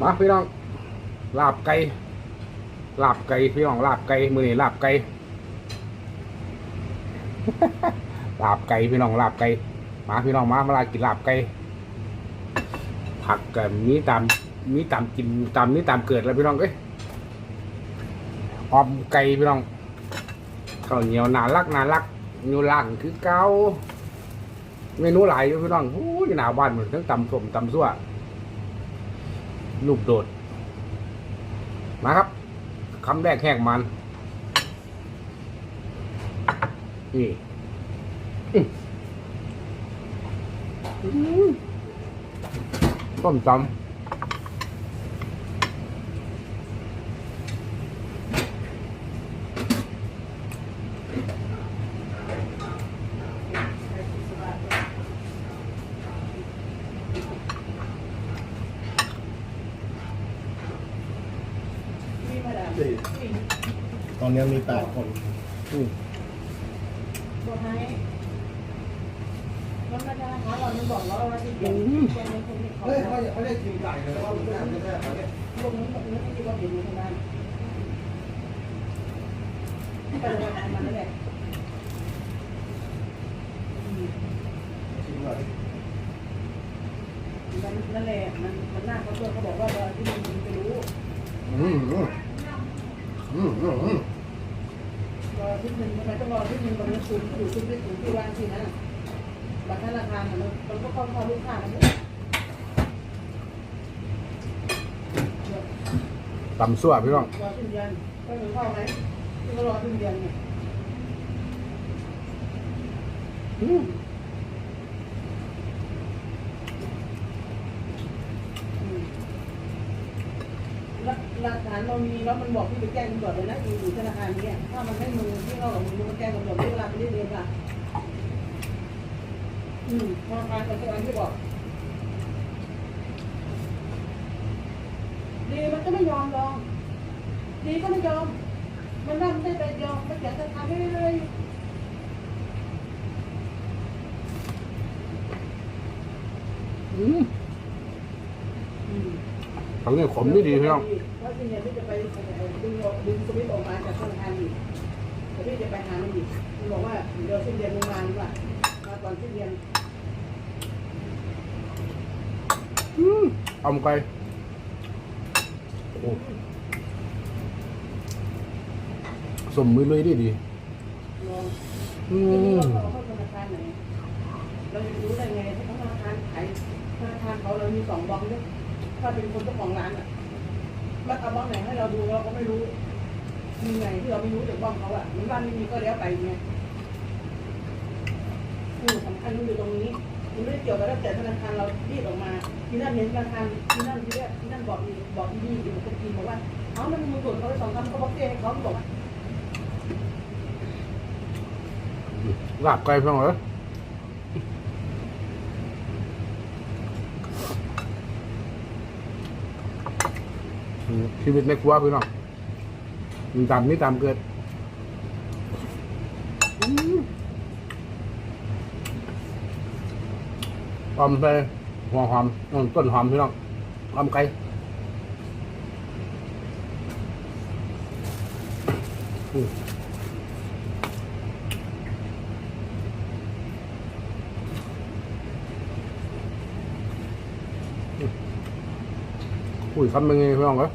มาพี่น้องลาบไก่ลาบไก่พี่น้องลาบไก่มือนี่ลาบไก่ลาบไก่พี่น้องลาบไก่มาพี่น้องมามาลากินลาบไก่ผักกับมีตามมีตามกินตามนี้ตามเกิดแล้วพี่น้องเอ้ยออมไก่พี่น้องข้าวเหนียวนารักนารักอยู่ล่างคือเก้าเมนูหลายอยู่พี่น้องโอ้ยหนาบ้านเหมือนทั้งตำส้มตำซั่ว ลูกโดด มาครับคำแรกแหกมัน นี่ต้มตำ ตอนนี้มีแปดคนอืมบอกให้แล้วมาได้หาเราไม่บอกเราว่าที่เดียวคนนี้คนนี้เขาเฮ้ยเขาเขาได้กินไก่เลยว่ามันน่าจะแค่เขาเนี่ยลงนี้แบบนี้ที่ว่าอยู่ที่นั่นไปเลยมานั่นแหละชิมหน่อยมันนั่นแหละมันมันหน้าเขาตัวเขาบอกว่าที่มันไปรู้อืม อืมอืมอืมรอที่หนึ่งมันต้องรอที่หนึ่งมันสูงอยู่ที่ที่สูงที่ว่างที่นั่นบัตรธนาคารมันมันก็เข้าเข้าลูกค้ามันตำซั่วพี่น้อง รอขึ้นเดือนก็ถึงเข้าไหมที่รอขึ้นเดือนเนี่ยอืม หลักฐานเรา มีแล้วมันบอกที่ไปแจ้งตำรวจเลยนะอยู่ธนาคารนี้ถ้ามันไม่มือที่เราหลงมือมันแจ้งตำรวจที่เวลาไปเรียนอะอืมธนาคารเป็นคนที่บอกดีมันก็ไม่ยอมลองดีก็ไม่ยอม มันนั่งไม่ไปยอมไม่เขียนธนาคารไม่ได้เลยอืมอืมทั้งนี้ขมนี่ดีพี่น้องเพราะที่เนี่ยพี่จะไปดึงดึงสวิตช์ออกมาจากธนาคารอีกแต่พี่จะไปหามันอีกมันบอกว่าเดี๋ยวสิ้นเดือนมึงมาดีกว่ามาก่อนสิ้นเดือนอืมอมไก่โอ้สมมือเลยดีดีลองอืทีนี้มเราเข้าธนาคารไหนเราจะรู้ได้ไงถ้าธนาคารขายธนาคารเขาเรามีสองบล็อกด้วยถ้าเป็นคนเจ้าของร้านอะ แล้วเอาบล็อกไหนให้เราดูเราก็ไม่รู้ มีไงที่เราไม่รู้จากบล็อกเขาอะมันบ้านไม่มีก็แล้วไปไงอือสำคัญมันอยู่ตรงนี้มันไม่ได้เกี่ยวกับแต่ธนาคารเรารีดออกมาที่นั่นเห็นธนาคารที่นั่นที่เนี่ยที่นั่นบอกอีบอกที่นี่อยู่กับทีบอกว่าเอามันมือตรวจเขาไปสองคำเขาบอกเจ้ให้เขาบอกว่าลาบไก่พี่องเหรอ ชีวิตในครัวพี่น้องมีตามนี้ตามเกิดอืมอมใส่หัวหอมต้นหอมพี่น้องออมไก่อุ้ยคำเป็นไงพี่น้องเหรอ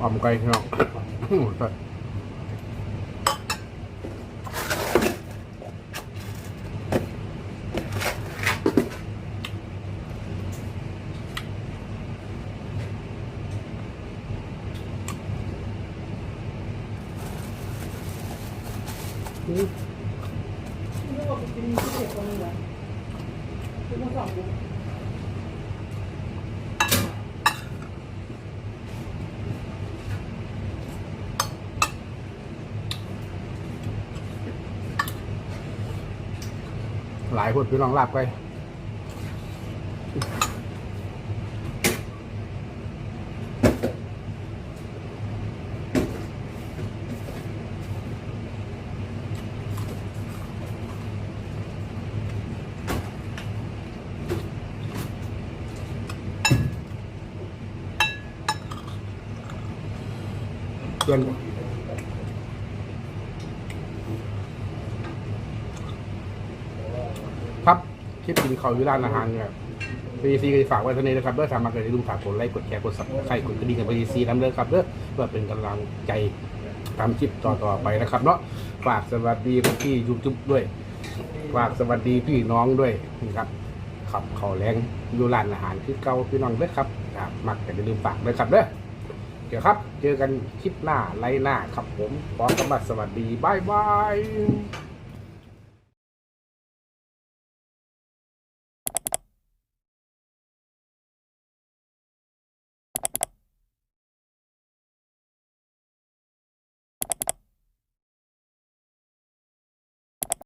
ออมไก่พี่น้องใส่อืมไม่ว่าจะมีที่เด็กคนนึงเหรอคือมาสองดู หลายคนพี่น้องลาบไก่เพื่อน คลิปกินข้าวอยู่ร้านอาหารเนี่ยพีซีก็ฝากไว้เท่านี้นะครับเพื่อสามารถกดดูฝากกดไลค์กดแชร์กดซับไครกดกระดิ่งกับพีซีน้ำเด้อครับเด้อเพื่อเป็นกำลังใจทำคลิปต่อๆไปนะครับเนาะฝากสวัสดีพี่ยูทูบด้วยฝากสวัสดีพี่น้องด้วยนะครับขับเขาแรงอยู่ร้านอาหารคือเก่าพี่น้องเด้อครับครับมักแต่อย่าลืมฝากด้วยครับเด้อเดี๋ยวครับ เจอกันคลิปหน้าไลฟ์หน้าครับผมขอกำบัดสวัสดีบายบาย